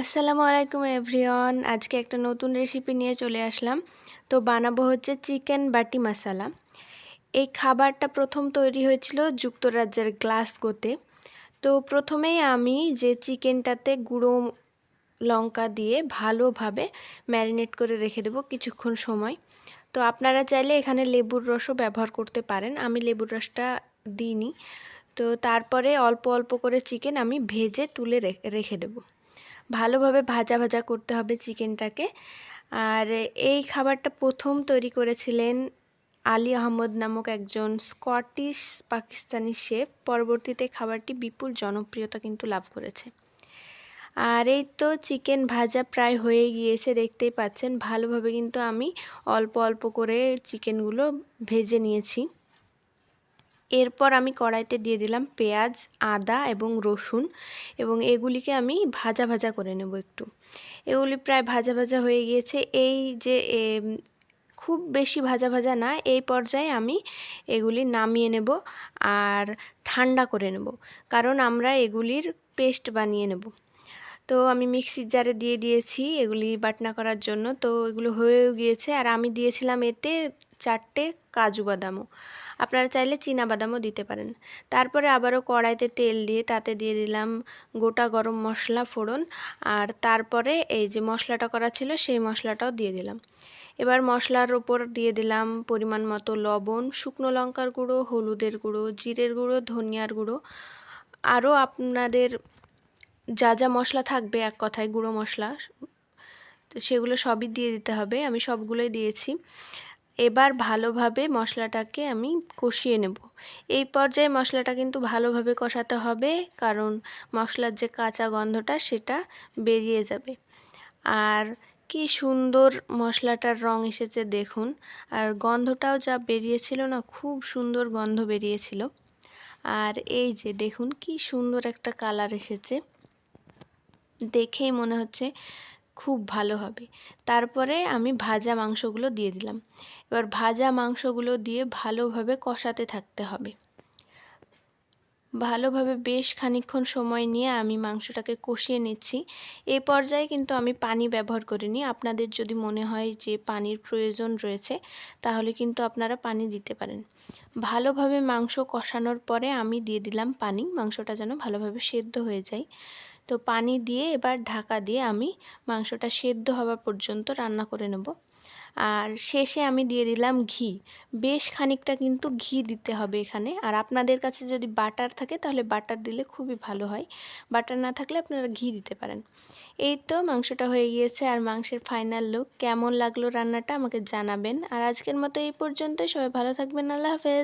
আসসালামু আলাইকুম এভরিওয়ান। আজকে একটা নতুন রেসিপি নিয়ে চলে আসলাম। তো বানাবো হচ্ছে চিকেন বাটি মশালা। এই খাবারটা প্রথম তৈরি হয়েছিল যুক্তরাজ্যের গ্লাসগোতে। তো প্রথমেই আমি যে চিকেনটাতে গুঁড়ো লঙ্কা দিয়ে ভালোভাবে ম্যারিনেট করে রেখে দেবো কিছুক্ষণ সময়। তো আপনারা চাইলে এখানে লেবুর রসও ব্যবহার করতে পারেন। আমি লেবুর রসটা দিইনি। তো তারপরে অল্প অল্প করে চিকেন আমি ভেজে তুলে রেখে দেবো। ভালোভাবে ভাজা ভাজা করতে হবে চিকেনটাকে। আর এই খাবারটা প্রথম তৈরি করেছিলেন আলী আহমদ নামক একজন স্কটিশ পাকিস্তানি শেফ। পরবর্তীতে খাবারটি বিপুল জনপ্রিয়তা কিন্তু লাভ করেছে। আর এই তো চিকেন ভাজা প্রায় হয়ে গিয়েছে, দেখতেই পাচ্ছেন। ভালোভাবে কিন্তু আমি অল্প অল্প করে চিকেনগুলো ভেজে নিয়েছি। এরপর আমি কড়াইতে দিয়ে দিলাম পেঁয়াজ, আদা এবং রসুন এবং এগুলিকে আমি ভাজা ভাজা করে নেব একটু। এগুলি প্রায় ভাজা ভাজা হয়ে গিয়েছে। এই যে খুব বেশি ভাজা ভাজা না, এই পর্যায়ে আমি এগুলি নামিয়ে নেব আর ঠান্ডা করে নেব কারণ আমরা এগুলির পেস্ট বানিয়ে নেব। তো আমি মিক্সির জারে দিয়ে দিয়েছি এগুলি বাটনা করার জন্য। তো এগুলো হয়েও গিয়েছে আর আমি দিয়েছিলাম এতে চারটে কাজু বাদামও। আপনারা চাইলে চীনা বাদামও দিতে পারেন। তারপরে আবারও কড়াইতে তেল দিয়ে তাতে দিয়ে দিলাম গোটা গরম মশলা ফোড়ন আর তারপরে এই যে মশলাটা করা ছিল সেই মশলাটাও দিয়ে দিলাম। এবার মশলার ওপর দিয়ে দিলাম পরিমাণ মতো লবণ, শুকনো লঙ্কার গুঁড়ো, হলুদের গুঁড়ো, জিরের গুঁড়ো, ধনিয়ার গুঁড়ো। আরও আপনাদের যা যা মশলা থাকবে এক কথায় গুঁড়ো মশলা, তো সেগুলো সবই দিয়ে দিতে হবে। আমি সবগুলোই দিয়েছি। এবার ভালোভাবে মশলাটাকে আমি কষিয়ে নেব। এই পর্যায়ে মশলাটা কিন্তু ভালোভাবে কষাতে হবে, কারণ মশলার যে কাঁচা গন্ধটা সেটা বেরিয়ে যাবে। আর কি সুন্দর মশলাটার রং এসেছে দেখুন। আর গন্ধটাও যা বেরিয়েছিল না, খুব সুন্দর গন্ধ বেরিয়েছিল। আর এই যে দেখুন, কি সুন্দর একটা কালার এসেছে। দেখেই মনে হচ্ছে খুব ভালো হবে। তারপরে আমি ভাজা মাংসগুলো দিয়ে দিলাম। এবার ভাজা মাংসগুলো দিয়ে ভালোভাবে কষাতে থাকতে হবে। ভালোভাবে বেশ খানিক্ষণ সময় নিয়ে আমি মাংসটাকে কষিয়ে নিচ্ছি। এ পর্যায়ে কিন্তু আমি পানি ব্যবহার করিনি। আপনাদের যদি মনে হয় যে পানির প্রয়োজন রয়েছে, তাহলে কিন্তু আপনারা পানি দিতে পারেন। ভালোভাবে মাংস কষানোর পরে আমি দিয়ে দিলাম পানি। মাংসটা যেন ভালোভাবে সেদ্ধ হয়ে যায়। তো পানি দিয়ে এবার ঢাকা দিয়ে আমি মাংসটা সেদ্ধ হওয়া পর্যন্ত রান্না করে নেব। আর শেষে আমি দিয়ে দিলাম ঘি। বেশ খানিকটা কিন্তু ঘি দিতে হবে এখানে। আর আপনাদের কাছে যদি বাটার থাকে তাহলে বাটার দিলে খুবই ভালো হয়। বাটার না থাকলে আপনারা ঘি দিতে পারেন। এই তো মাংসটা হয়ে গিয়েছে আর মাংসের ফাইনাল লুক। কেমন লাগল রান্নাটা আমাকে জানাবেন। আর আজকের মতো এই পর্যন্তই। সবাই ভালো থাকবেন। আল্লাহ হাফেজ।